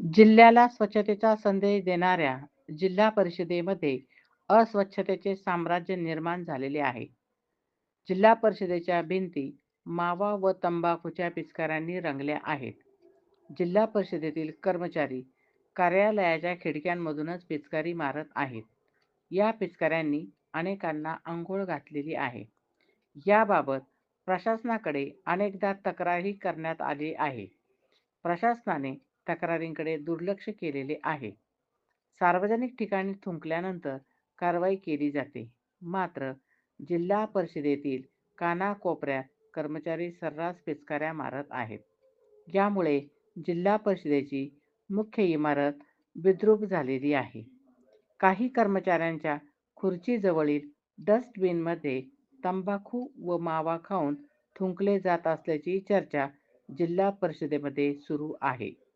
जिल्ह्याला स्वच्छतेचा संदेश देणाऱ्या जिल्हा परिषदेमध्ये अस्वच्छतेचे साम्राज्य निर्माण झालेले आहे. जिल्हा परिषदेच्या भिंती मावा व तंबाखूच्या पिचकारांनी रंगल्या आहेत. जिल्हा परिषदेतील कर्मचारी कार्यालयाच्या खिडक्यांमधूनच पिचकारी मारत आहेत. या पिचकाऱ्यांनी अनेकांना आंघोळ घातलेली आहे. याबाबत प्रशासनाकडे अनेकदा तक्रारही करण्यात आली आहे. प्रशासनाने तक्रारींकडे दुर्लक्ष केलेले आहे. सार्वजनिक ठिकाणी थुंकल्यानंतर कारवाई केली जाते. मात्र जिल्हा परिषदेतील कानाकोपऱ्यात कर्मचारी सर्रास पिचकाऱ्या मारत आहेत. यामुळे जिल्हा परिषदेची मुख्य इमारत विद्रूप झालेली आहे. काही कर्मचाऱ्यांच्या खुर्चीजवळील डस्टबिनमध्ये तंबाखू व मावा खाऊन थुंकले जात असल्याची चर्चा जिल्हा परिषदेमध्ये सुरू आहे.